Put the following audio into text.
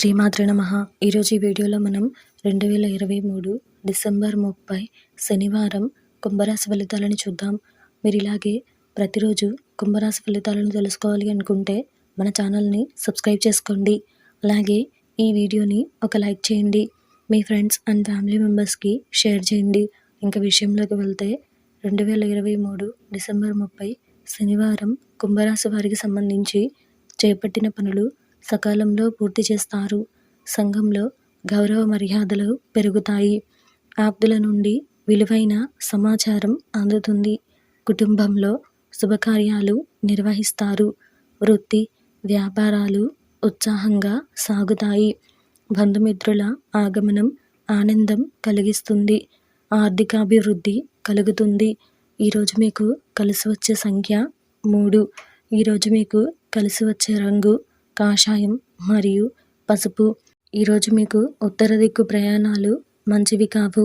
శ్రీమాతృ నమ. ఈరోజు ఈ వీడియోలో మనం రెండు వేల ఇరవై మూడు డిసెంబర్ ముప్పై శనివారం కుంభరాశి ఫలితాలను చూద్దాం. మీరు ఇలాగే ప్రతిరోజు కుంభరాశి ఫలితాలను తెలుసుకోవాలి అనుకుంటే మన ఛానల్ని సబ్స్క్రైబ్ చేసుకోండి. అలాగే ఈ వీడియోని ఒక లైక్ చేయండి. మీ ఫ్రెండ్స్ అండ్ ఫ్యామిలీ మెంబర్స్కి షేర్ చేయండి. ఇంకా విషయంలోకి వెళ్తే రెండు వేల ఇరవై మూడు డిసెంబర్ ముప్పై శనివారం కుంభరాశి వారికి సంబంధించి చేపట్టిన పనులు సకాలంలో పూర్తి చేస్తారు. సంఘంలో గౌరవ మర్యాదలు పెరుగుతాయి. ఆప్తుల నుండి విలువైన సమాచారం అందుతుంది. కుటుంబంలో శుభకార్యాలు నిర్వహిస్తారు. వృత్తి వ్యాపారాలు ఉత్సాహంగా సాగుతాయి. బంధుమిత్రుల ఆగమనం ఆనందం కలిగిస్తుంది. ఆర్థికాభివృద్ధి కలుగుతుంది. ఈరోజు మీకు కలిసి వచ్చే సంఖ్య మూడు. ఈరోజు మీకు కలిసి వచ్చే రంగు కాషాయం మరియు పసుపు. ఈరోజు మీకు ఉత్తర దిక్కు ప్రయాణాలు మంచివి కావు.